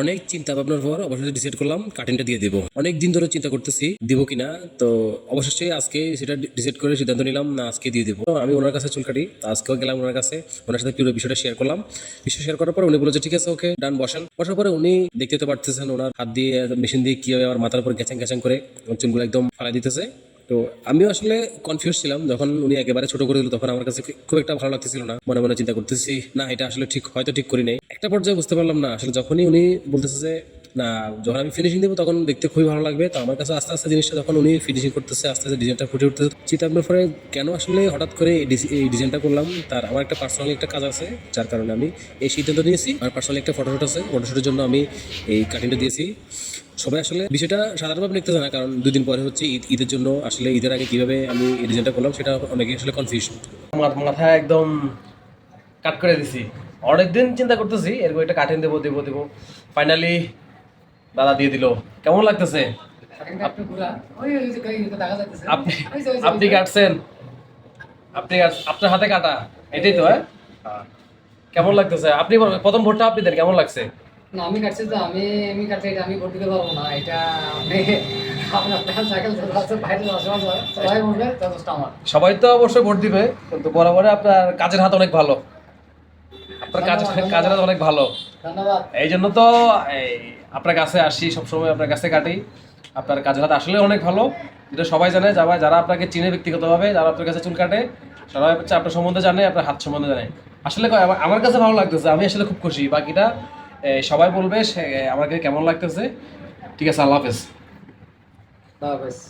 অনেক চিন্তা ভাবনার পর অবশেষে ডিসাইড করলাম কাটিংটা দিয়ে দেবো। অনেক দিন ধরে চিন্তা করতেছি, দিব কিনা? তো অবশেষে আজকে সেটা ডিসাইড করে সিদ্ধান্ত নিলাম, না, আজকে দিয়ে দিব। আমি ওনার কাছে চুল কাটি আজকেও গেলাম ওনার কাছে, ওনার সাথে পুরো বিষয়টা শেয়ার করলাম। বিষয় শেয়ার করার পর উনি বলেছে ঠিক আছে, ওকে ডান বসেন। বসার পরে উনি দেখতে পারতেছেন ওনার হাত দিয়ে মেশিন দিয়ে কীভাবে আমার মাথার উপর গ্যাচাং গ্যাচাং করে চুলগুলো একদম ফালাই দিতেছে। তো আমিও আসলে কনফিউজ ছিলাম। যখন উনি একেবারে ছোট করে দিল, তখন আমার কাছে খুব একটা ভালো লাগতেছিল না। মনে মনে চিন্তা করতেছি, না, এটা আসলে ঠিক, হয়তো ঠিক করি নাই। একটা পর্যায়ে বুঝতে পারলাম না, আসলে যখনই উনি বলতেছে যে না, যখন আমি ফিনিশিং দেবো তখন দেখতে খুবই ভালো লাগবে। তো আমার কাছে আস্তে আস্তে জিনিসটা যখন উনি ফিনিশিং করতেছে, আস্তে আস্তে ডিজাইনটা ফুটে উঠতেছে ভাবনার পরে কেন আসলে হঠাৎ করে এই ডিজাইনটা করলাম? তার আমার একটা পার্সোনালি একটা কাজ আছে, যার কারণে আমি এই সিদ্ধান্ত নিয়েছি। আমার পার্সোনালি একটা ফটোশুট আছে ফটোশুটের জন্য আমি এই কাটিংটা দিয়েছি। সবাই আসলে বিষয়টা সাধারণভাবে লিখতেছে না, কারণ দুদিন পরে হচ্ছে ঈদ ঈদের জন্য আসলে ঈদের আগে কীভাবে আমি এই ডিজাইনটা করলাম, সেটা অনেকে আসলে কনফিউশন মা- মাথা একদম কাট করে দিছি। অনেকদিন চিন্তা করতেছি, এরকম একটা কাটিং দেবো দেবো দেবো। ফাইনালি দাদা দিয়ে দিল। কেমন লাগতেছে? আপনি আপনি কাটছেন। আপনি আপনার হাতে কাটা। এটাই তো হ্যাঁ? কেমন লাগতেছে? আপনি প্রথম ভোটটা আপনি দেন কেমন লাগছে? না আমি কাটছি তো আমি আমি কাটছি এটা আমি ভোট দিতে পারব না। এটা আপনি আপনার আপনার সাইকেল চলে আছে বাইরে যাওয়ার সময় যায়, সবাই আমার। সবাই তো অবশ্যই ভোট দিবে কিন্তু বরাবরে আপনার কাজের হাত অনেক ভালো। আপনার কাজ হাত অনেক ভালো। ধন্যবাদ। এই জন্য তো আপনার কাছে আসি সবসময় আপনার কাছে কাটি। আপনার কাজের হাত আসলে অনেক ভালো। এটা সবাই জানে যারা যারা আপনাকে চিনে ব্যক্তিগতভাবে যারা আপনার কাছে চুল কাটে সবাই হচ্ছে আপনার সম্বন্ধে জানে আপনার হাত সম্বন্ধে জানে। আসলে আমার- আমার কাছে ভালো লাগতেছে আমি আসলে খুব খুশি। বাকিটা সবাই বলবে সে আমাকে কেমন লাগতেছে। ঠিক আছে আল্লাহ হাফেজ। আল্লাহ হাফেজ।